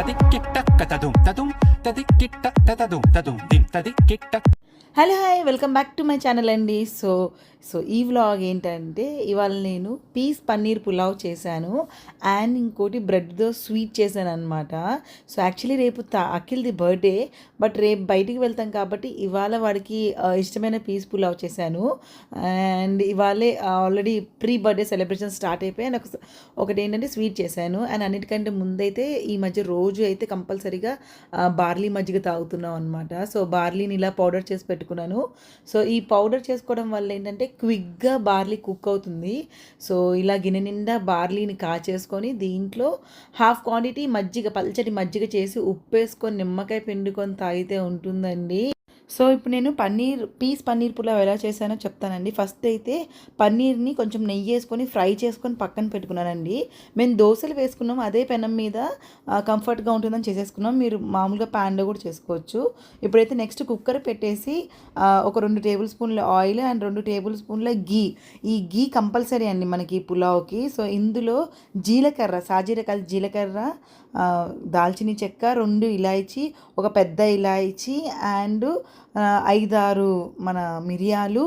tadi kick kata dum, tadum tadi kick tack dum, tadum dim tadi kick hello hi welcome back to my channel అండి. So so ఈ vlog ఏంటంటే ఇవాళ నేను piece paneer pulao చేశాను. And ఇంకోటి బ్రెడ్తో sweet చేశాను అనమాట సో యాక్చువల్లీ రేపు తా అఖిల్ది బర్త్డే బట్ రేపు బయటికి వెళ్తాం కాబట్టి ఇవాళ వాడికి ఇష్టమైన పీస్ పులావ్ చేశాను. అండ్ ఇవాళే already pre birthday celebration start అయిపోయి నాకు ఒకటి ఏంటంటే స్వీట్ చేశాను. అండ్ అన్నిటికంటే ముందైతే ఈ మధ్య రోజు అయితే కంపల్సరీగా బార్లీ మజ్జిగ తాగుతున్నాం అనమాట సో బార్లీని ఇలా పౌడర్ చేసి పెట్టుకున్నాను. సో ఈ పౌడర్ చేసుకోవడం వల్ల ఏంటంటే క్విక్గా బార్లీ కుక్ అవుతుంది. సో ఇలా గిన్నె నిండా బార్లీని కాచేసుకొని దీంట్లో హాఫ్ క్వాంటిటీ మజ్జిగ పల్చటి మజ్జిగ చేసి ఉప్పు వేసుకొని నిమ్మకాయ పిండుకొని తాగితే ఉంటుందండి. సో ఇప్పుడు నేను పన్నీర్ పీస్ పన్నీర్ పులావ్ ఎలా చేశానో చెప్తానండి. ఫస్ట్ అయితే పన్నీర్ని కొంచెం నెయ్యి వేసుకొని ఫ్రై చేసుకొని పక్కన పెట్టుకున్నానండి. మేము దోశలు వేసుకున్నాం అదే పెనం మీద కంఫర్ట్గా ఉంటుందని చేసేసుకున్నాం. మీరు మామూలుగా ప్యాన్లో కూడా చేసుకోవచ్చు. ఇప్పుడైతే నెక్స్ట్ కుక్కర్ పెట్టేసి ఒక రెండు టేబుల్ స్పూన్ల ఆయిల్ అండ్ రెండు టేబుల్ స్పూన్ల గీ ఈ గీ కంపల్సరీ అండి మనకి ఈ పులావ్కి. సో ఇందులో జీలకర్ర సాజీరకాయల జీలకర్ర దాల్చిన చెక్క రెండు ఇలాయచి ఒక పెద్ద ఇలాయచి అండ్ ఐదారు మన మిరియాలు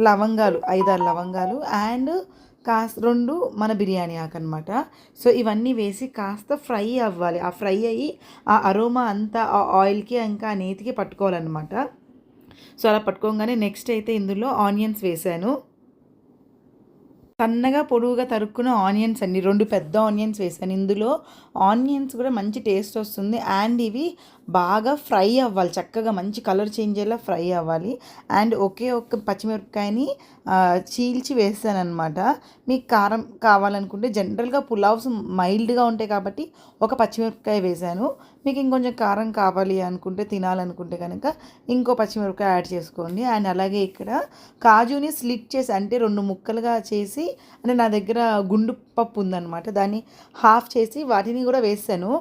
లవంగాలు ఐదారు లవంగాలు అండ్ కాస్త రెండు మన బిర్యానీ ఆకు అనమాట సో ఇవన్నీ వేసి కాస్త ఫ్రై అవ్వాలి. ఆ ఫ్రై అయ్యి ఆ అరోమా అంతా ఆ ఆయిల్కి ఇంకా ఆ నేతికి పట్టుకోవాలన్నమాట. సో అలా పట్టుకోగానే నెక్స్ట్ అయితే ఇందులో ఆనియన్స్ వేసాను. సన్నగా పొడవుగా తరుక్కున్న ఆనియన్స్ అండి. రెండు పెద్ద ఆనియన్స్ వేసాను. ఇందులో ఆనియన్స్ కూడా మంచి టేస్ట్ వస్తుంది. అండ్ ఇవి బాగా ఫ్రై అవ్వాలి. చక్కగా మంచి కలర్ చేంజ్ అయ్యేలా ఫ్రై అవ్వాలి. అండ్ ఒకే ఒక్క పచ్చిమిరపకాయని చీల్చి వేసాను అనమాట మీకు కారం కావాలనుకుంటే జనరల్గా పులావ్స్ మైల్డ్గా ఉంటాయి కాబట్టి ఒక పచ్చిమిరపకాయ వేసాను. మీకు ఇంకొంచెం కారం కావాలి అనుకుంటే తినాలనుకుంటే కనుక ఇంకో పచ్చిమిరపకాయ యాడ్ చేసుకోండి. అండ్ అలాగే ఇక్కడ కాజుని స్లిట్ చేసి అంటే రెండు ముక్కలుగా చేసి అంటే నా దగ్గర గుండు పప్పు ఉందన్నమాట. దాన్ని హాఫ్ చేసి వాటిని కూడా వేసాను.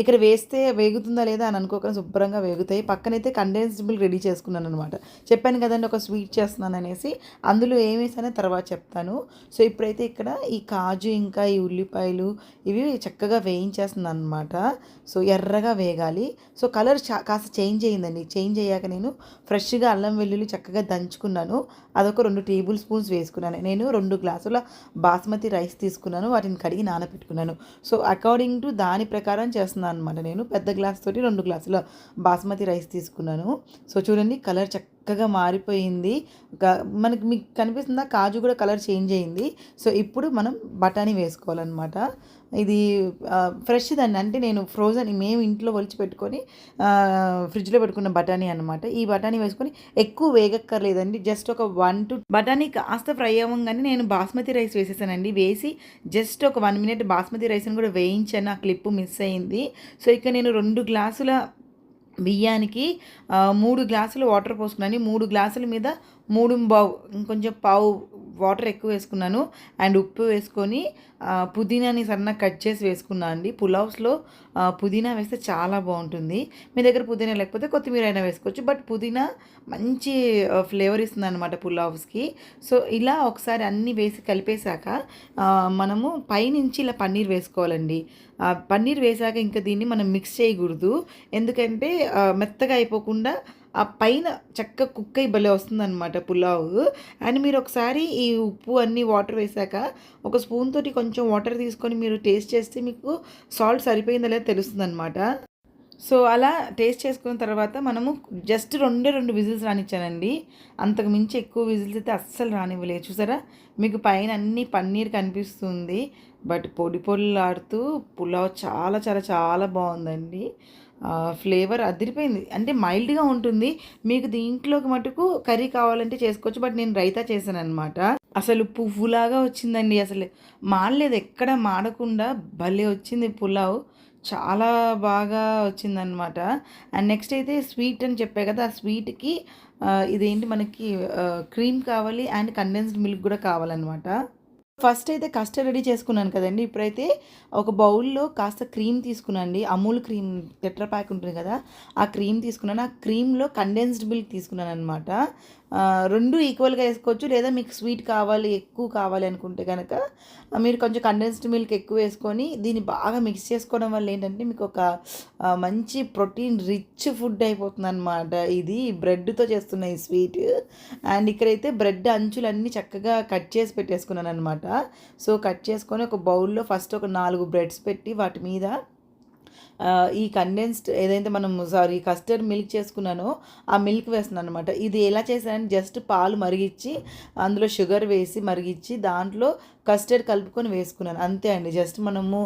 ఇక్కడ వేస్తే వేగుతుందా లేదా అని అనుకోకుండా శుభ్రంగా వేగుతాయి. పక్కనైతే కండెన్స్డ్ మిల్క్ రెడీ చేసుకున్నాను అనమాట చెప్పాను కదండి ఒక స్వీట్ చేస్తున్నాను అనేసి. అందులో ఏం వేసానో తర్వాత చెప్తాను. సో ఇప్పుడైతే ఇక్కడ ఈ కాజు ఇంకా ఈ ఉల్లిపాయలు ఇవి చక్కగా వేయించేస్తున్నాను అనమాట సో ఎర్రగా వేగాలి. సో కలర్ చా కాస్త చేంజ్ అయ్యిందండి. చేంజ్ అయ్యాక నేను ఫ్రెష్గా అల్లం వెల్లుల్లి చక్కగా దంచుకున్నాను. అదొక రెండు టేబుల్ స్పూన్స్ వేసుకున్నాను. నేను రెండు గ్లాసుల బాస్మతి రైస్ తీసుకున్నాను. వాటిని కడిగి నానబెట్టుకున్నాను సో అకార్డింగ్ టు దాని ప్రకారం చేస్తున్నాను అనమాట నేను. పెద్ద గ్లాస్ తోటి రెండు గ్లాసుల బాస్మతి రైస్ తీసుకున్నాను. సో చూడండి కలర్ చక్కగా మారిపోయింది. మనకి మీకు కనిపిస్తుందా? కాజు కూడా కలర్ చేంజ్ అయింది. సో ఇప్పుడు మనం బఠానీ వేసుకోవాలన్నమాట. ఇది ఫ్రెష్ దాన్ని అంటే నేను ఫ్రోజన్ మేము ఇంట్లో ఒలిచి పెట్టుకొని ఫ్రిడ్జ్లో పెట్టుకున్న బఠానీ అనమాట ఈ బఠానీ వేసుకొని ఎక్కువ వేగక్కర్లేదండి. జస్ట్ ఒక వన్ టు బఠానీ కాస్త ఫ్రై అవ్వగానే నేను బాస్మతి రైస్ వేసేసానండి. వేసి జస్ట్ ఒక వన్ మినిట్ బాస్మతి రైస్ని కూడా వేయించాను. ఆ క్లిప్ మిస్ అయింది. సో ఇక నేను రెండు గ్లాసుల బియ్యానికి మూడు గ్లాసులు వాటర్ పోసుకున్నాను మూడు గ్లాసుల మీద మూడు బావు ఇంకొంచెం పావు వాటర్ ఎక్కువ వేసుకున్నాను. అండ్ ఉప్పు వేసుకొని పుదీనాని సన్న కట్ చేసి వేసుకున్నాను అండి. పులావ్స్లో పుదీనా వేస్తే చాలా బాగుంటుంది. మీ దగ్గర పుదీనా లేకపోతే కొత్తిమీర అయినా వేసుకోవచ్చు. బట్ పుదీనా మంచి ఫ్లేవర్ ఇస్తుంది అనమాట పులావ్స్కి. సో ఇలా ఒకసారి అన్నీ వేసి కలిపేశాక మనము పైనుంచి ఇలా పన్నీర్ వేసుకోవాలండి. పన్నీర్ వేసాక ఇంకా దీన్ని మనం మిక్స్ చేయకూడదు. ఎందుకంటే మెత్తగా అయిపోకుండా ఆ పైన చక్క కుక్ అయి భలే వస్తుందన్నమాట పులావ్. అండ్ మీరు ఒకసారి ఈ ఉప్పు అన్ని వాటర్ వేసాక ఒక స్పూన్ తోటి కొంచెం వాటర్ తీసుకొని మీరు టేస్ట్ చేస్తే మీకు సాల్ట్ సరిపోయిందా లేదా తెలుస్తుంది అనమాట సో అలా టేస్ట్ చేసుకున్న తర్వాత మనము జస్ట్ రెండే రెండు విజిల్స్ రానిచ్చానండి. అంతకు మించి ఎక్కువ విజిల్స్ అయితే అస్సలు రానివ్వలేదు. చూసారా? మీకు పైన అన్ని పన్నీర్ కనిపిస్తుంది. బట్ పొడి పొడిలాడుతూ పులావ్ చాలా చాలా చాలా బాగుందండి. ఫ్లేవర్ అదిరిపోయింది. అంటే మైల్డ్గా ఉంటుంది. మీకు దీంట్లోకి మటుకు కర్రీ కావాలంటే చేసుకోవచ్చు. బట్ నేను రైతా చేశాను అనమాట అసలు పువ్వులాగా వచ్చిందండి. అసలు మాడలేదు ఎక్కడ మాడకుండా భలే వచ్చింది పులావ్. చాలా బాగా వచ్చిందనమాట అండ్ నెక్స్ట్ అయితే స్వీట్ అని చెప్పే కదా. ఆ స్వీట్కి ఇదేంటి మనకి క్రీమ్ కావాలి అండ్ కండెన్స్డ్ మిల్క్ కూడా కావాలన్నమాట. ఫస్ట్ అయితే కస్టర్డ్ రెడీ చేసుకున్నాను కదండి. ఇప్పుడైతే ఒక బౌల్లో కాస్త క్రీమ్ తీసుకున్నాండి అమూల్ క్రీమ్ టెట్రా ప్యాక్ ఉంటుంది కదా ఆ క్రీమ్ తీసుకున్నాను. ఆ క్రీమ్లో కండెన్స్డ్ మిల్క్ తీసుకున్నాను అనమాట రెండు ఈక్వల్గా వేసుకోవచ్చు. లేదా మీకు స్వీట్ కావాలి ఎక్కువ కావాలి అనుకుంటే కనుక మీరు కొంచెం కండెన్స్డ్ మిల్క్ ఎక్కువ వేసుకొని దీన్ని బాగా మిక్స్ చేసుకోవడం వల్ల ఏంటంటే మీకు ఒక మంచి ప్రోటీన్ రిచ్ ఫుడ్ అయిపోతుంది అనమాట ఇది బ్రెడ్తో చేస్తున్న ఈ స్వీట్ అండ్ ఇక్కడైతే బ్రెడ్ అంచులన్నీ చక్కగా కట్ చేసి పెట్టేసుకున్నాను అనమాట సో కట్ చేసుకొని ఒక బౌల్లో ఫస్ట్ ఒక నాలుగు బ్రెడ్స్ పెట్టి వాటి మీద ఈ కండెన్స్డ్ ఏదైతే మనం సారీ కస్టర్డ్ మిల్క్ చేసుకున్నానో ఆ మిల్క్ వేస్తున్నాను అనమాట ఇది ఎలా చేశానంటే జస్ట్ పాలు మరిగించి అందులో షుగర్ వేసి మరిగించి దాంట్లో కస్టర్డ్ కలుపుకొని వేసుకున్నాను. అంతే అండి. జస్ట్ మనము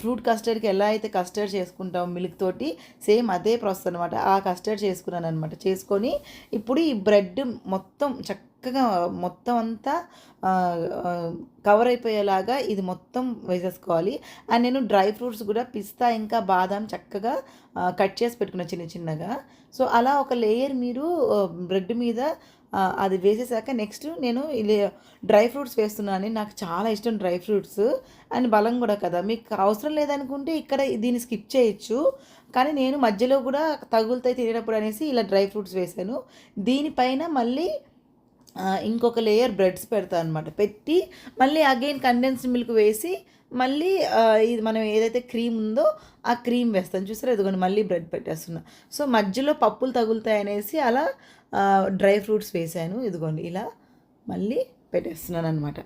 ఫ్రూట్ కస్టర్డ్కి ఎలా అయితే కస్టర్డ్ చేసుకుంటాం మిల్క్ తోటి సేమ్ అదే ప్రాసెస్ అనమాట ఆ కస్టర్డ్ చేసుకున్నాను అనమాట చేసుకొని ఇప్పుడు ఈ బ్రెడ్ మొత్తం చక్కగా మొత్తం అంతా కవర్ అయిపోయేలాగా ఇది మొత్తం వేసేసుకోవాలి. అండ్ నేను డ్రై ఫ్రూట్స్ కూడా పిస్తా ఇంకా బాదాం చక్కగా కట్ చేసి పెట్టుకున్న చిన్న చిన్నగా. సో అలా ఒక లేయర్ మీరు బ్రెడ్ మీద అది వేసేసాక నెక్స్ట్ నేను ఇలా డ్రై ఫ్రూట్స్ వేస్తున్నాను నాకు చాలా ఇష్టం డ్రై ఫ్రూట్స్. అండ్ బలం కూడా కదా మీకు అవసరం లేదనుకుంటే ఇక్కడ దీన్ని స్కిప్ చేయొచ్చు. కానీ నేను మధ్యలో కూడా తగులుతాయి తినేటప్పుడు అనేసి ఇలా డ్రై ఫ్రూట్స్ వేసాను. దీనిపైన మళ్ళీ ఇంకొక లేయర్ బ్రెడ్స్ పెడతాను అనమాట పెట్టి మళ్ళీ అగైన్ కండెన్స్డ్ మిల్క్ వేసి మళ్ళీ ఇది మనం ఏదైతే క్రీమ్ ఉందో ఆ క్రీమ్ వేస్తాను. చూసారా? ఇదిగోండి మళ్ళీ బ్రెడ్ పెట్టేస్తున్నా. సో మధ్యలో పప్పులు తగులుతాయి అనేసి అలా డ్రై ఫ్రూట్స్ వేసాను. ఇదిగోండి ఇలా మళ్ళీ పెట్టేస్తున్నాను అనమాట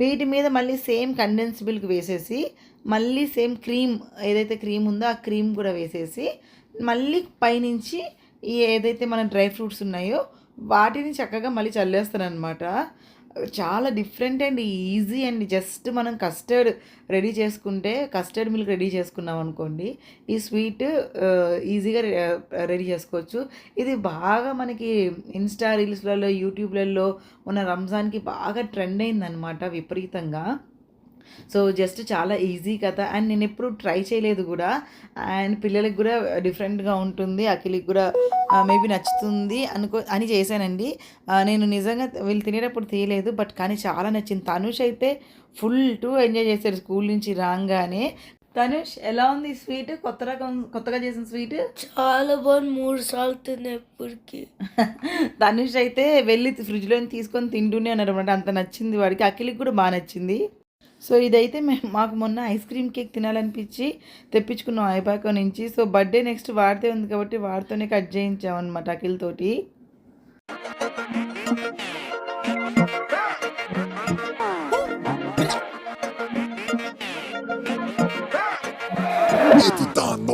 వీటి మీద మళ్ళీ సేమ్ కండెన్స్ మిల్క్ వేసేసి మళ్ళీ సేమ్ క్రీమ్ ఏదైతే క్రీమ్ ఉందో ఆ క్రీమ్ కూడా వేసేసి మళ్ళీ పైనుంచి ఏదైతే మన డ్రై ఫ్రూట్స్ ఉన్నాయో వాటిని చక్కగా మళ్ళీ చల్లేస్తాను అనమాట చాలా different and easy and. Just మనం కస్టర్డ్ రెడీ చేసుకుంటే కస్టర్డ్ మిల్క్ రెడీ చేసుకున్నాం అనుకోండి ఈ స్వీట్ ఈజీగా రెడీ చేసుకోవచ్చు. ఇది బాగా మనకి ఇన్స్టా రీల్స్లలో యూట్యూబ్లలో ఉన్న రంజాన్కి బాగా ట్రెండ్ అయిందనమాట విపరీతంగా. సో జస్ట్ చాలా ఈజీ కదా. అండ్ నేను ఎప్పుడు ట్రై చేయలేదు కూడా. అండ్ పిల్లలకి కూడా డిఫరెంట్గా ఉంటుంది. అఖిలకి కూడా మేబీ నచ్చుతుంది అనుకో అని చేశానండి. నేను నిజంగా వీళ్ళు తినేటప్పుడు తీయలేదు బట్ కానీ చాలా నచ్చింది. తనుష్ అయితే ఫుల్ టు ఎంజాయ్ చేశారు స్కూల్ నుంచి రాగానే. తనుష్ ఎలా ఉంది స్వీట్? కొత్త రకం కొత్తగా చేసిన స్వీట్? చాలా బాగుంది. మూడు సార్లు తినేప్పటికి తనుష్ అయితే వెళ్ళి ఫ్రిడ్జ్లో తీసుకొని తింటూనే ఉన్నాడు అనమాట అంత నచ్చింది వాడికి. అఖిలకి కూడా బాగా నచ్చింది. సో ఇదైతే మేము మాకు మొన్న ఐస్ క్రీమ్ కేక్ తినాలనిపించి తెప్పించుకున్నాం ఐపాకో నుంచి. సో బర్త్డే నెక్స్ట్ వాడితే ఉంది కాబట్టి వాడితోనే కట్ చేయించాం అనమాట అఖిల్తోటి